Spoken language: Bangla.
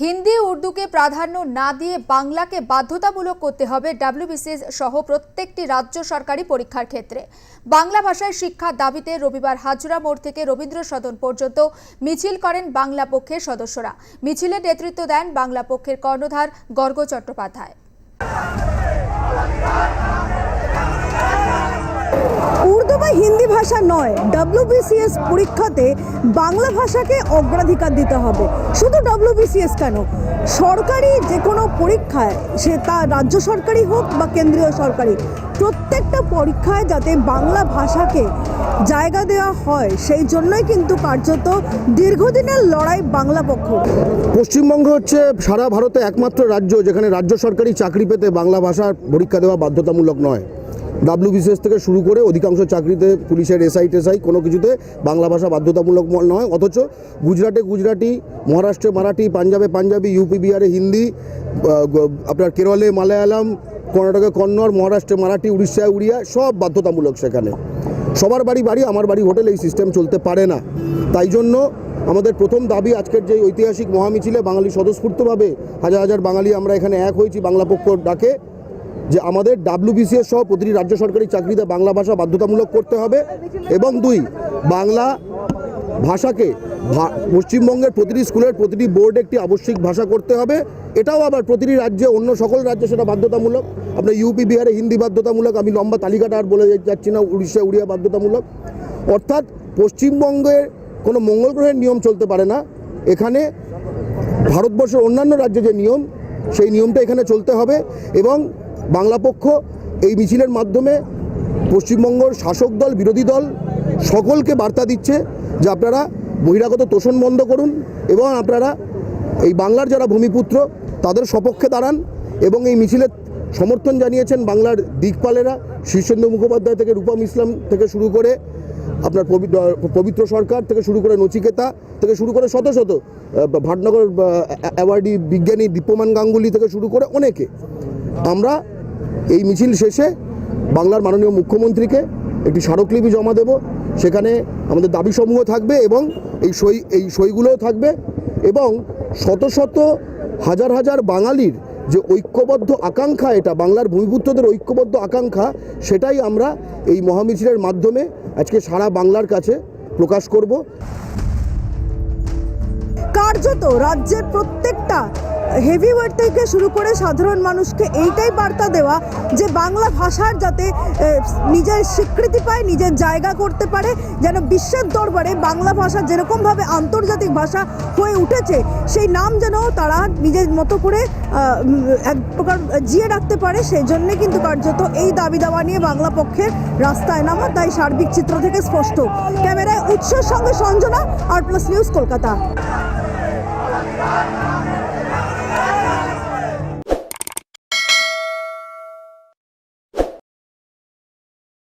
হিন্দি, উর্দুকে প্রাধান্য না দিয়ে বাংলাকে বাধ্যতামূলক করতে হবে ডাব্লিউবিসিএস সহ প্রত্যেকটি রাজ্য সরকারি পরীক্ষার ক্ষেত্রে। বাংলা ভাষায় শিক্ষার দাবিতে রবিবার হাজরা মোড় থেকে রবীন্দ্র সদন পর্যন্ত মিছিল করেন বাংলা পক্ষের সদস্যরা। মিছিলে নেতৃত্ব দেন বাংলা পক্ষের কর্ণধার গর্গ চট্টোপাধ্যায়। হিন্দি ভাষা নয় ডাব্লিউবিসিএস পরীক্ষাতে বাংলা ভাষাকে অগ্রাধিকার দিতে হবে। শুধু ডাব্লিউবিসিএস কেন? সরকারি যে কোনো পরীক্ষায়, সে তা রাজ্য সরকারি হোক বা কেন্দ্রীয় সরকারি প্রত্যেকটা পরীক্ষায় যাতে বাংলা ভাষাকে জায়গা দেওয়া হয়, সেই জন্যই কিন্তু কার্যত দীর্ঘদিনের লড়াই বাংলা পক্ষ। পশ্চিমবঙ্গ হচ্ছে সারা ভারতে একমাত্র রাজ্য যেখানে রাজ্য সরকারি চাকরি পেতে বাংলা ভাষার পরীক্ষা দেওয়া বাধ্যতামূলক নয়। ডাব্লিউবিসিএস থেকে শুরু করে অধিকাংশ চাকরিতে পুলিশের এসআই টেসআই কোনো কিছুতে বাংলা ভাষা বাধ্যতামূলক নয়। অথচ গুজরাটে গুজরাটি, মহারাষ্ট্রে মারাঠি, পাঞ্জাবে পাঞ্জাবি ইউপি বিহারে হিন্দি আপনার কেরলে মালায়ালাম, কর্ণাটকে কন্নড়, মহারাষ্ট্রে মারাঠি, উড়িষ্যায় উড়িয়া সব বাধ্যতামূলক সেখানে। সবার বাড়ি বাড়ি, আমার বাড়ি হোটেল এই সিস্টেম চলতে পারে না। তাই জন্য আমাদের প্রথম দাবি আজকের যে ঐতিহাসিক মহামিছিলে বাঙালি স্বতঃস্ফূর্তভাবে হাজার হাজার বাঙালি আমরা এখানে এক হয়েছি, বাংলা পক্ষ ডাকে। যে আমাদের ডাব্লিউবিসিএস সহ প্রতিটি রাজ্য সরকারি চাকরিতে বাংলা ভাষা বাধ্যতামূলক করতে হবে। এবং দুই, বাংলা ভাষাকে পশ্চিমবঙ্গের প্রতিটি স্কুলের প্রতিটি বোর্ডে একটি আবশ্যিক ভাষা করতে হবে। এটাও আবার প্রতিটি রাজ্যে, অন্য সকল রাজ্যে সেটা বাধ্যতামূলক। আপনার ইউপি বিহারে হিন্দি বাধ্যতামূলক, আমি লম্বা তালিকাটা আর বলে যাচ্ছি না, উড়িষ্যা, উড়িয়া বাধ্যতামূলক। অর্থাৎ পশ্চিমবঙ্গের কোনো মঙ্গল গ্রহের নিয়ম চলতে পারে না। এখানে ভারতবর্ষের অন্যান্য রাজ্যে যে নিয়ম, সেই নিয়মটা এখানে চলতে হবে। এবং বাংলা পক্ষ এই মিছিলের মাধ্যমে পশ্চিমবঙ্গর শাসক দল, বিরোধী দল সকলকে বার্তা দিচ্ছে যে আপনারা বহিরাগত তোষণ বন্ধ করুন এবং আপনারা এই বাংলার যারা ভূমিপুত্র, তাদের সপক্ষে দাঁড়ান এবং এই মিছিলে সমর্থন জানিয়েছেন বাংলার দিকপালেরা, শীর্ষেন্দু মুখোপাধ্যায় থেকে, রূপম ইসলাম থেকে শুরু করে আপনার পবিত্র সরকার থেকে শুরু করে নচিকেতা থেকে শুরু করে শত শত ভাটনগর অ্যাওয়ার্ডি বিজ্ঞানী দীপ্যমান গাঙ্গুলি থেকে শুরু করে অনেকে। আমরা এই মিছিল শেষে বাংলার মাননীয় মুখ্যমন্ত্রীকে একটি স্মারকলিপি জমা দেব। সেখানে আমাদের দাবিসমূহ থাকবে এবং এই সই, এই সইগুলোও থাকবে এবং শত শত হাজার হাজার বাঙালির যে ঐক্যবদ্ধ আকাঙ্ক্ষা এটা, বাংলার ভূমিপুত্রদের ঐক্যবদ্ধ আকাঙ্ক্ষা, সেটাই আমরা এই মহামিছিলের মাধ্যমে আজকে সারা বাংলার কাছে প্রকাশ করব। কার্যত রাজ্যের প্রত্যেকটা হেভিওয়েট থেকে শুরু করে সাধারণ মানুষকে এইটাই বার্তা দেওয়া যে বাংলা ভাষার যাতে নিজের স্বীকৃতি পায়, নিজের জায়গা করতে পারে, যেন বিশ্বের দরবারে বাংলা ভাষা যেরকমভাবে আন্তর্জাতিক ভাষা হয়ে উঠেছে, সেই নাম যেন তারা নিজের মতো করে এক প্রকার জিয়ে রাখতে পারে, সেই জন্যে কিন্তু কার্যত এই দাবি দাওয়া নিয়ে বাংলা পক্ষের রাস্তায় নামা, তাই সার্বিক চিত্র থেকে স্পষ্ট। ক্যামেরায় উৎসের সঙ্গে Sanjana R Plus News Kolkata.